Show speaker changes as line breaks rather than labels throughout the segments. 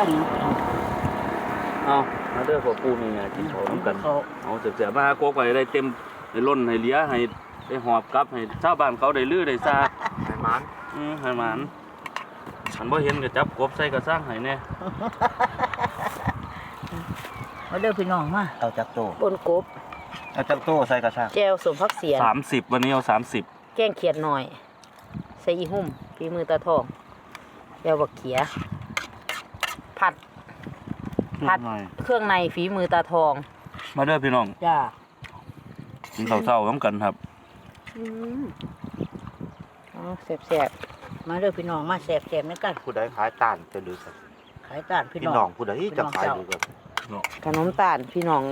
กัน
เอามาเด้อพวกปูนี่ไงกินเขาน้ำกัน
เขา
เอาเสียๆมาหาโกกไปได้เต็มได้ล้นให้เหลี้ยให้ได้หอบกลับให้ชาวบ้านเขาได้ลือได้ซา
ไอ้มัน
อือให้หมานฉันบ่เห็นก็จับกบใส่กระสร้างให้แน่
มาเด้อพี่น้องมา
เอาจากโต
บนกบ
เอาจากโตใส่กระชัง
แจวสมพักเสียน
30วันนี้เอา30
แกงเขียดหน่อย ใส่อีหุ่มฝีมือตาทองแจวบักเขีย ผัด ผัด
หน่อย
เครื่องในฝีมือตาทอง
มาเด้อพี่น้อง
จ้า
กินข้าวเช้าน้ำกันครับ
อืมอ๋อแสบๆมาเด้อพี่น้องมาแสบๆนี่กัน
ผู้ใดขายต้านจะดูสัก
ขายตานพี่
พี่
น้
น้
อ
อง งผู้ใดจะขายดูกัน
ขนมตาลพี่น้อง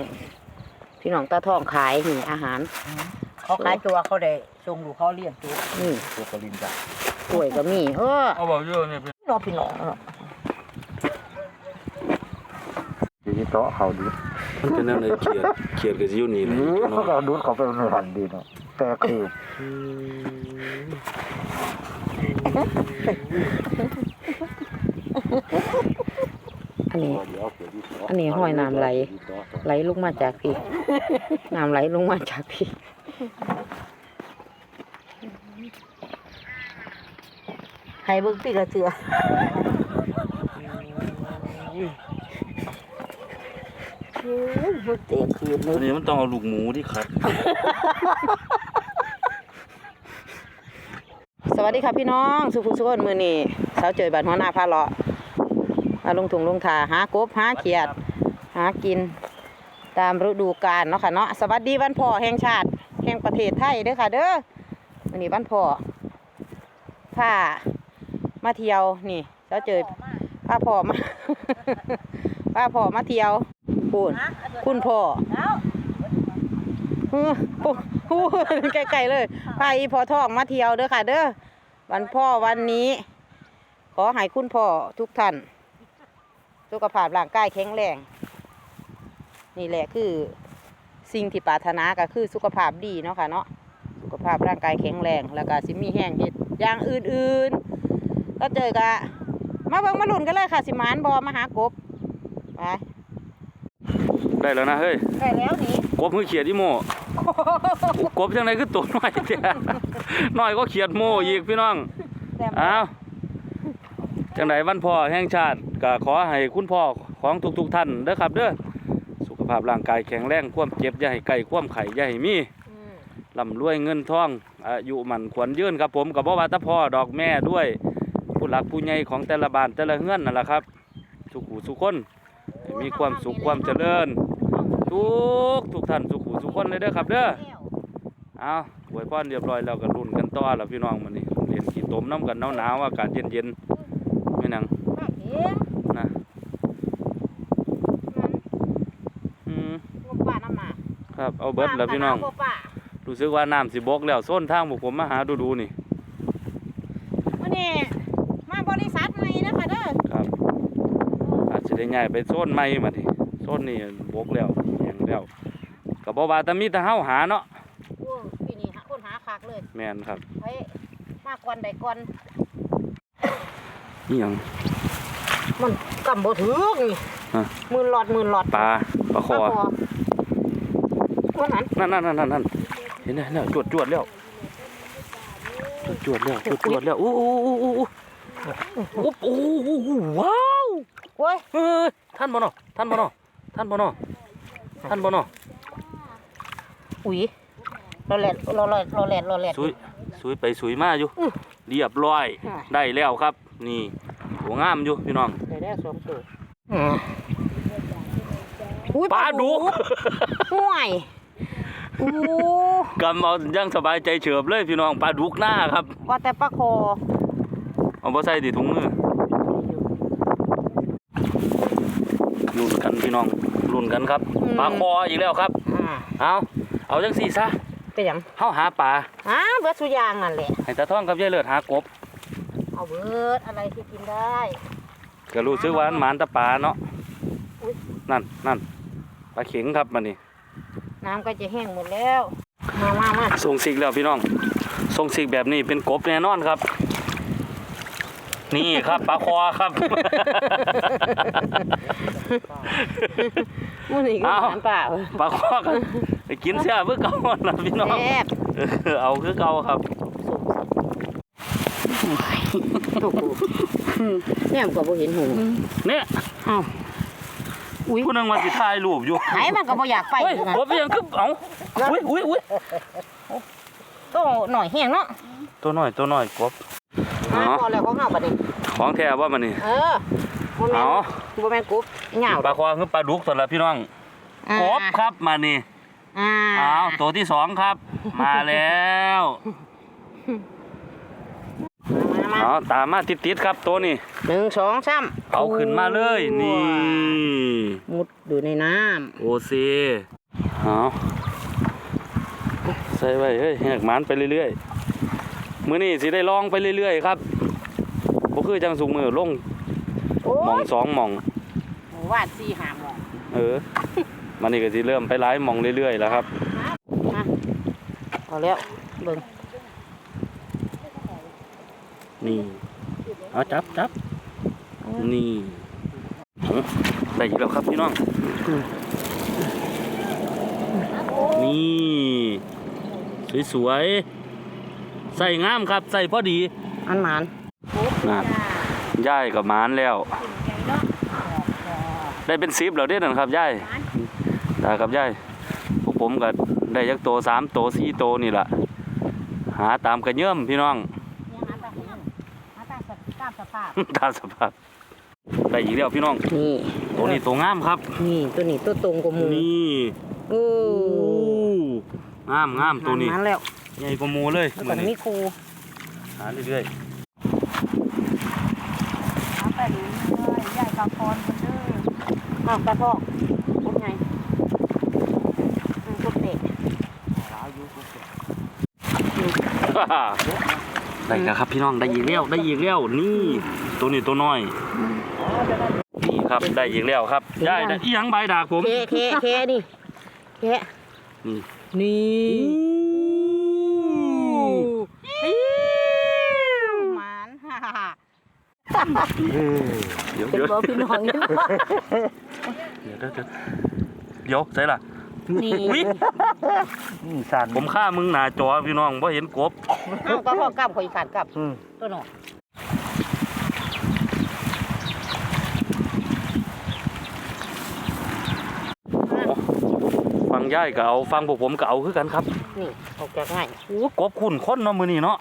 พี่น้องตาทองขายนี่อาหาร
เขาขายตัวเขาได้ส่งลูกเขาเลี้ยงตัว
นี่
ตัวกลินจ้ะ
กล้วยก็มีเออ
เอาบอกเยอะเนี่ย
น้องพี่น้องเนาะ
ทีนี้โต๊ะเขาดี
มันเป็นอะไรเขียดเขียดก็สิอยู่นี่เลย
เขาก็ดูดเขาไปในหันดีเนาะแต่คือ
อันนี้ อันนี้ห้อยน้ำไหล ไหลลงมาจากพี่น้ำไหลลงมาจากพี่
ให้เบิ่งปีละเทื่อ เฮ้ยบ่เตะคืนเล
อั
ย
นนี้มันต้องเอาลูกหมูที่คัด
สวัสดีค่ะพี่น้องสุภุสุคนมือนี่สาวเจยบันหัวหน้าพาเลาะมาลงถุงลงทาหากบหาเขียด หากินตามฤดูกาลเนาะค่ะเนาะสวัสดีวันพ่อแห่งชาติ แห่งประเทศไทยเด้อค่ะ เด้อวันนี้วันพ่อพามาเที่ยวนี่สาวเจยพาพ่อมา พาพ่อมาเที่ยว คุณคุณพ่อฮู้ฮู้ฮู้ใกล้ๆเลยพาอีพอทองมาเที่ยวเด้อค่ะ เด้อวันพ่อวันนี้ ขอให้คุณพ่อทุกท่านสุขภาพร่างกายแข็งแรง นี่แหละคือสิ่งที่ปรารถนาก็คือสุขภาพดีเนาะค่ะเนาะสุขภาพร่างกายแข็งแรง แล้วก็สิมีแห้งเฮ็ดอย่างอื่นๆ ก็เจอกะมาเบิ่งมาลุ้นกันเลยค่ะ สิหมานบอมาหากบไป
ได้แล้วนะเฮ้ย
ได้แล้วนี่
กบมือเขียดอีโมกบจังไดคือตัวน้อยแท้น้อยก็เขียดโมอีกพี่น้อง
แต่
อ้าวจังไดวันพ่อแห่งชาติก็ขอให้คุณพ่อของทุกๆท่านเด้อครับเด้อสุขภาพร่างกายแข็งแรงความเจ็บอย่าให้ใกล้ความไข้อย่าให้มี
อืม
ร่ำรวยเงินทองอายุมันขวัญยืนครับผมกับบ่ว่าแตาพ่อดอกแม่ด้วยผู้หลักผู้ใหญ่ของแต่ละบ้านแต่ละเฮือนนั่นแหละครับสุขหูสุขคนให้ มีความสุขความเจริญ ทุกทุกท่านสุขหูสุขคนเลยเด้อครับเด้อเอาอวยพรเรียบร้อยแล้วก็รุ่นกันต่อแล้วพี่น้องมันนี่เรียนขี่ตมน้ำกันหนาวๆอากาศเย็นๆไม่นังนะอืม
ป้าน้ำหมา
ครับเอาเบิดแล้วพี่น้อง
ป้า
รู้สึกว่าน้ำสิบกแล้วโซนทางพวกผมมาหาดูดูๆนี่
วันนี้มาบริษัทใหม่นะคะเด้อ
ครับอาจจะ ได้ใหญ่ไปโซนใหม่มาดิโซนนี่บกแล้วแห้งแล้วกับบ่าวต่มีแต่เฮาหาเนาะ
โอ้ปีนี้หาคนหาคักเลย
แมนครับ
ไว้มาก่อนใดก่น
นี่ยัง
มันกำบ่ถึงนี่มือหลอดมือหลอด
ปลาปลาคอ
ปลานั่
นนั่นนั่นนั่นนั่นเห็นแล้จวดจวดแล้วจวดจวดแล้วจวดจวดแล้วอู้อู้อู้อู้อู้อู้อู้ว้า
โอ้ย
เฮ้ยท่านบ่เนาะท่านบ่เนาะท่านบ่เนาะท่านบ่เนาะ
อุ้ยรอแลดรอแลดรอแลดรอแลด
สุยสุยไปสุยมาอยู่
อื้อ
เรียบร้อย
อ่า
ได้แล้วครับ นี่หัวงามอยู่พี่น้อง
ได้ได้สองตัว
ปลาดุก
ห่วยโอ้
กำเอาอยังสบายใจเฉิบเลยพี่น้องปลาดุกหน้าครับ
ว่าแต่ปลาคอ
เอาบ่ใส่ติถุงมือ ลุ้นกันพี่น้องลุ้นกันครับปลาคออีกแล้วครับ
อ่า
เอาเอาจังสี่ซะ
เป็นหยัง
เฮาหาปลา
อ้าเบิดสุอยางนั่นแหละ
ให้ตาท่องกับยายเลิศหากบ
เอาเบิดอะไรที่กินได้
ก็รู้สึกว่ามันหมานแตะปลาเนาะ
อุ๊ย
นั่นนั่นปลาเข็งครับมันนี่
น้ำก็จะแห้งหมดแล้ว มามามา
ส่งสิกแล้วพี่น้องส่งสิกแบบนี้เป็นกบแน่นอนครับ นี่ครับปลาคอครับ
มื้อนี้ก็
เอา
อาหารป่า
ปลาคอกันไปกินเสียเพื่อเก่าล่ะพี่น้อง
แซ่บ
เออเอาคือเก่าครับ
โอ้โหเนี่ยมันก็บ่เห็นหู
เนี่ย
อ้าวอุ้ย
ผู้หนึงมาสิถ่ายรูปอยู่
ไหนมันก็บ่อยากไป
เฮ้ย
คือกัน
กบยังคือเอาอุ้ยอุ้ยอุ้ย
โตหน่อยแห้งเนาะ
ตัวน้อยตัวน้อยกบ
อ่า
อ๋อ
พอแล้วของเฮาบัดนี้
ของแท้ว่ามันนี่
เออบ่แม่น
เอา
บ่แม่นกุ๊บเหงา
ปลาคอคือปลาดุกตัวละพี่น้อง
อ่าก
บครับมานี่
อ่า
เอาตัวที่สองครับ มาแล้ว
มา
เอาตามมาติดๆครับตัวนี้
หนึ่งสองสาม
เอาขึ้นมาเลยนี่
มุดอยู่ในน้ำ
โอเซเอาใส่ไว้เฮ้ยแหกหมันไปเรื่อยๆ มื้อนี้สิได้ลองไปเรื่อยๆครับบ่คือจังสุกมือลง
โอ้
หมอง
ย
สองหมอง
หมู่วาดสี่หาหมอง
เออ มันนี่ก็สิเริ่มไปหลายหมองเรื่อยๆแล้วครับ
มาเอาแล้วเบิ่ง
นี่เอาจับจับนี่เอาได้อีกแล้วครับพี่น้องนี่ สวยๆ ใส่งามครับใส่พอดี
อันหมาน
นะย่ายกับหมานแล้ว ได้เป็นซิปแล้วเด้นั่นครับย่ายตากับย่ายพวกผมก็ได้ยักโตสามโตสี่โตนี่ล่ะหาตามกระเยื่อมพี่น้องตามสภาพได้อีกแล้วพี่น้อง
นี่
ตัวนี้ตัวงามครับ
นี่ตัวนี้ตัวตรงกว่าหมู
นี่
โอ้
งามงามตัวนี้
หมันแล้ว
ใหญ่กว่าหมูเลย
แล้ว
มื้
ก็
อ
มี
นี้
ครู
หาเรื่อย
อ้าวกระพอกพุดไงอืมพุดเด็ก
ๆได้แล้วครับพี่น้องได้อีกแล้วได้อีกแล้วนี่ตัวนี้ตัวน้อย นี่ครับได้อีกแล้วครับได้ได้อีหยังใบดากผม
เคเคเคนี่เค
นี่
นี่หมานฮ่าฮ่าฮ่า
เดี๋ยว
เป็น
เดี๋ยว
บ่พี่น้องนี่
เดี๋ยวเดี๋ยวเดี๋ยวเดี๋ยวใส่ล่ะ
นี่
อุ้ย
นี่สั่น
ผมฆ่ามึงหน้าจอพี่น้องเพราะเห็นกบ
อ้าวกระพอกกลับข่อยขาดกลับ
อืม
ตัวหนอ
ฟังย่ายก็เอาฟังพวกผมก็เอาคือกันครับ
นี่ออกจากง่าย
โอ้กบขุ่นค้นเนาะมือนี้เนาะ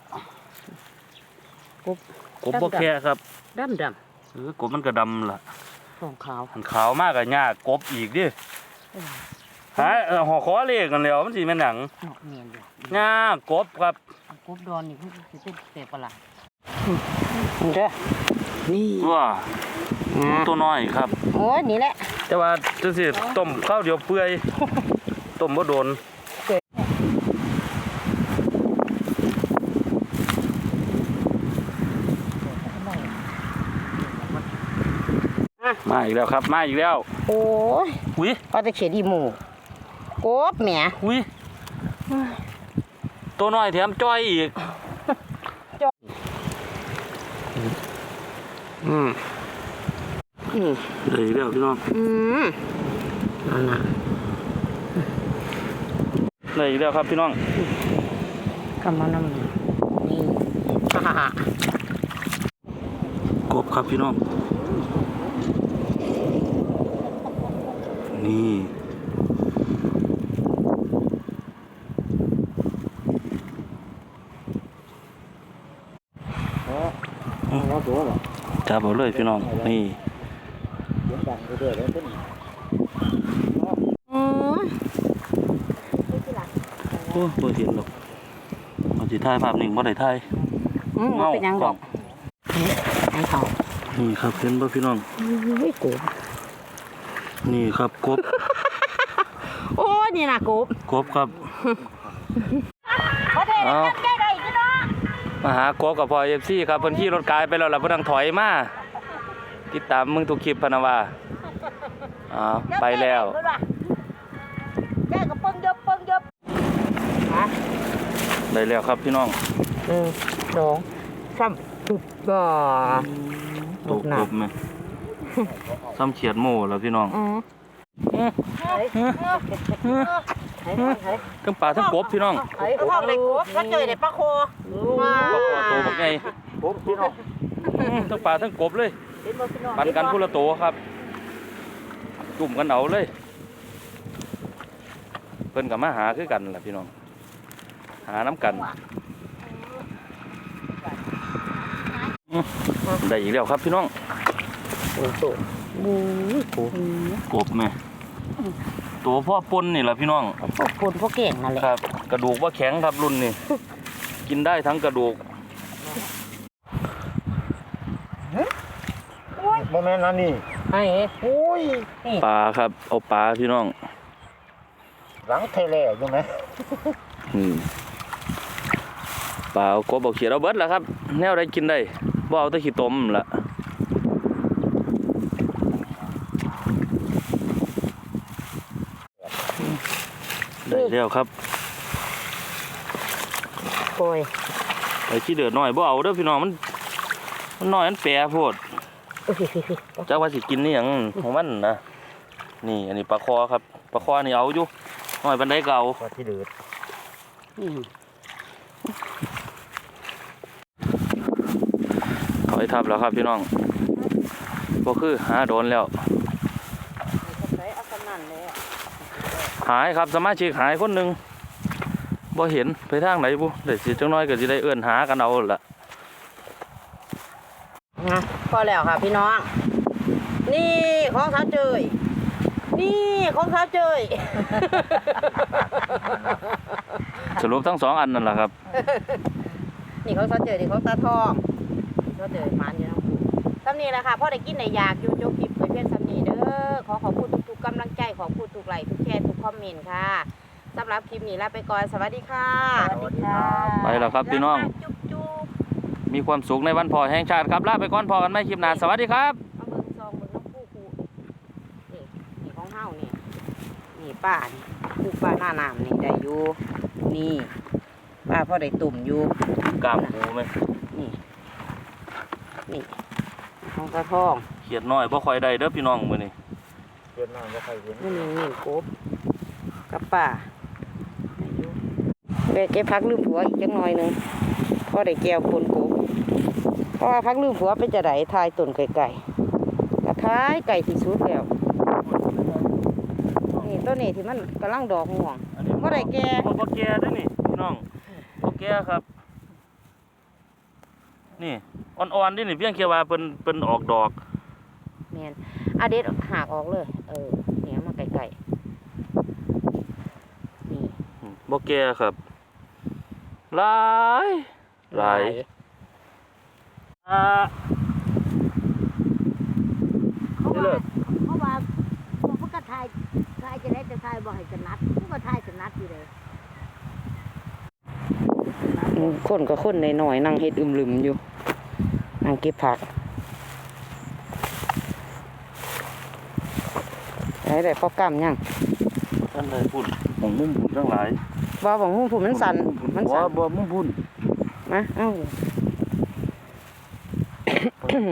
กบ
กบบ่แค่ครับ
ดำด
เออกบมันก็ดำล่ะำ
ของขาว
หันขาวมากกับหญ้ากบอีกดิหาเออหอคอเลขกันแล้วมันสิแม่นหยัง
เนาะเนียนอยู่
หญ้ากบครับ
กบดอนนี่คือสิเป็นเตะประหลาดนี่เด้อนี่
ว่า
อ่า
ตัวน้อยครับ
โอ้ยนี่แหละ
แต่ว่าจังสิต้มข้าวเดียวเปื่อยต้มบ่โดน มาอีกแล้วครับ มาอีกแล้ว
โอ้ย
อุ้ย
ปลาตะเขียดีหมูกบแหม
อุ้ยตัวน้อยแถมจ้อยอีก
อืมอืม
เลยอีกแล้วพี่น้อง
อืมนั่นน่ะ
เลยอีกแล้วครับพี่น้อง
กำมานำนี่ฮ่าฮ่าฮ่าก
บครับพี่น้อง นี่
แล้วตัวเหรอ
จับเอาเลยพี่น้อง นี่
เสียงดังเรื่อยๆแล้วเป็น
อืม
โอ้บ่เห็นหรอกเอาสิถ่ายภาพนิ่งบ่ได้ถ่าย
อืมบ่เป็นหยังดอกไอ้เขา
นี่ครับเห็นบ่พี่น้อง
เฮ้ยกบ
นี่ครับกบ
โอ้ยนี่น่ะกบ
กบครับเอามาหากบกับพอเอฟซีครับเพิ่นขี่รถกายไปแล้วล่ะเพิ่นต้องถอยมาติดตามมึงทุกคลิปพะนะว่าอ้าวไปแล้ว
แม่ก็เปิ้งยบเปิ้งยบ
ได้แล้วครับพี่น้อง
หนึ่งสองสามปุ๊บบ่
ตกกบไหม ซ้ำเขียดโม่แล้วพี่น้อง
อืม
ทั้งปลาทั้งกบพี่น้อง
ไอ้
เอาทองได้กบก็เจอได้ปลาโคว้า
ปลาคอโตบักไง
ผมพี่น้อง
ทั้งปลาทั้งกบเลย
เห็นบ่พี่น้อง
ปันกันพุละโตครับจุ่มกันเอาเลย เพิ่นกับมาหาคือกันล่ะพี่น้อง หาน้ำกันอื้อได้อีกแล้วครับพี่น้อง
โอ้โหบู๊โอ้
กบแม่ตัวพ่อปนนี่แหละพี่น้อง
พวกคนพวกเก่งนั่นแหละ
ครับ กระดูกว่าแข็งครับรุ่นนี้กินได้ทั้งกระดูก
โมเมนต์นั้นนี่
ไอ้
โอ้ย
ปลาครับเอาปลาพี่น้อง
หลังเทเลอยู่ไหม
อืมปลาเอากบเอาเขียดเอาเบิดแล้วครับ แนวได้กินได้บ่เอาแต่ขี้ตมละ ได้แล้วครับ
โอ้ย
ไอ้ขี้เดือดน้อยบ่เอาเด้อพี่น้องมัน มันน้อยมันแปรโพดจักว่าสิกินนี่หยังของมันนะนี่อันนี้ปลาคอครับปลาคอนี่เอาอยู่น้อยปานใดก็เอา
ว่าที่เดือด
ถอยทับแล้วครับพี่น้องก็คือหาโดนแล้ว
ใส่เอาสนั่นเลยอะ
หายครับสมาชิกหายคนหนึ่งบ่เห็นไปทางไหนบุเดี๋ยวสิจังน้อยก็สิได้เอื้อนหากันเอาละ
นะพอแล้วค่ะพี่น้อง นี่ของสาวเจยนี่ของสาวเจย
สรุปทั้งสองอันนั่นแหละครับ
นี่ของสาวเจยนี่ของตาทองสาวเจยมันอยู่นะสำนีแหละค่ะพ่อได้กินในอยากอยู่จบคลิปเผยเพียงสำนีเด้อ ขอขอบคุณทุกๆกำลังใจขอบคุณทุกไลค์ทุกแชร์ทุกคอมเมนต์ค่ะสำหรับคลิปนี้ลาไปก่อนสวัสดีค่ะ
สวัสดีค่ะ
ไปแล้วครับพี่น้อง
จุ๊บจุ๊บ
มีความสุขในวันพ่อแห่งชาติครับลาไปก่อนพอกันไม่คลิปหน้าสวัสดีครับ
มาเบิ่งซองเบิ่งน้ำผู้คูนี่นี่ของเฮานี่นี่ป้านี่ผู้ป้าหน้าน้ำนี่ได้อยู่นี่ป้าพ่อได้ตุ่มอยู่
กล้ามปูไหม
นี่นี่ของตาทอง
เขียดน้อยบ่ค่อยได้เด้อพี่น้องมื้อนี้
เดือดน้ำก็ใครเห็น
นี่นี่นี่กบกับป้าได้อยู่เดี๋ยวเก็บพักลืมผัวอีกจังหน่อยหนึงพ่อได้แก้วคนกบเพราะว่าพักลืมผัวเป็นจะไดทายต้นไก่ไก่กระท้ายไก่ที่สุดแล้วนี่ต้นนี้ที่มันกำลังดอกม่วง
อันนี้
บ่ได้แก่
บ่บ่แก่เด้อนี่พี่น้องบ่แก่ครับ นี่อ่อนๆนี่นี่เพียงแค่ว่าเพิ่นเพิ่นออกดอก
แมนอาเด็ดหากออกเลย เออเนี่ยมาไก่ๆนี่
บ่แก่ครับหลายหลายอ่า
เขาว่าเขาว่าบอกเขาก็ทายทายจะได้จะทายบ่ให้จะนัดเขาก็ทายจะนัดอยู่เลย
อืมคนก็คนหน่อยๆนั่งเฮ็ดอึมลืมอยู่นั่งเก็บผัก ได้ได้พอกำยัง
ท่านได้พุ่นหมองมุมพุ่นทั้งหลาย
บ่บอกหูผมมันสั่นมัน
บ่
สั่น
บ่มุมพุ่น
มาเอ้า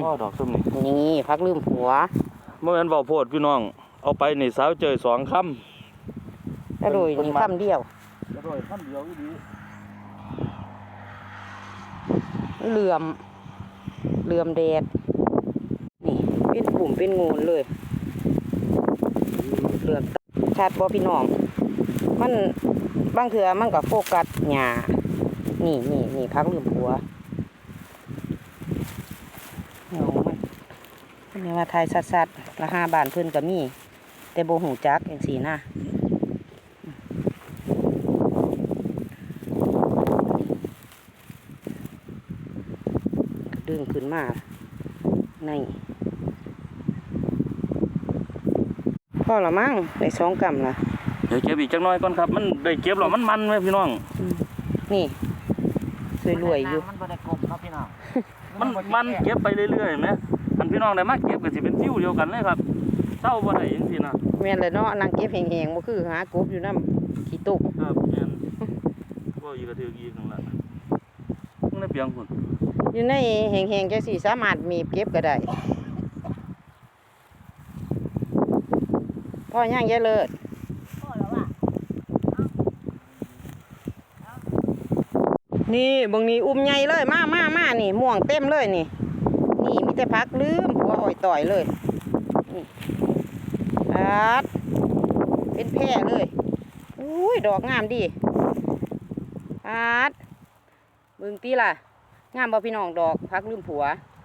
พ่อดอกส้มนี่
นี่พักลืมผัว
เมื่อนั้นเว้าโพดพี่น้อง เอาไปนี่สาวเจยสองคำ
แล้วโดยนี่คำเดียว
กระโดดขั้นเดียวอีดี
เหลื่อมเหลื่อมแดดนี่เป็นกลุ่มเป็นงูนเลย เหลื่อมชัดบ่พี่น้อง มันบางเถื่อมันก็โฟกัสหญ้านี่นี่นี่พักลืมผัวเงามันเพิ่ว่าทายสัดๆราคาบ้านเพิ่อนก็มี แต่บ่หูจักจังซี่นะดึงขึ้นมาใน พอละมั้งได้สองกำละ
เดี๋ยวเก็บอีกจักหน่อยก่อนครับ มันได้เก็บแล้วมันมันไหมพี่น้อง
นี่สวยรวยอยู่
มันบ่ได้กลมครับพี่น้อง
มันมันเก็บไปเรื่อยๆเห็นไหมอันพี่น้องได้มาเก็บก็สิเป็นฟิวเดียวกันเลยครับเศร้าบ่ได้จังซี่นะ
แม่นเลยเนาะนางเก็บแหงๆบ่คือหากบอยู่น้ำขี้ตุก
ครับแม่นบ่อีกก็ถืออีกนั่นล่ะมันได้เปียงพุ่น
อยู่ในแหงๆจังสี่สามารถมีบเก็บก็ได้ พ่อย่างยายเลิศ
พ่อแล้วว่า
นี่เบางนี้อุ้มใหญ่เลยมามามานี่ม่วงเต็มเลยนี่ นี่มีแต่พักลืมหัวอ่อยต่อยเลยนี่อาดเป็นแพร่เลยอุ้ยดอกงามดีอาดเบิ่งตีล่ะ งามบ่พี่น้องดอกพักลืมผัว
ง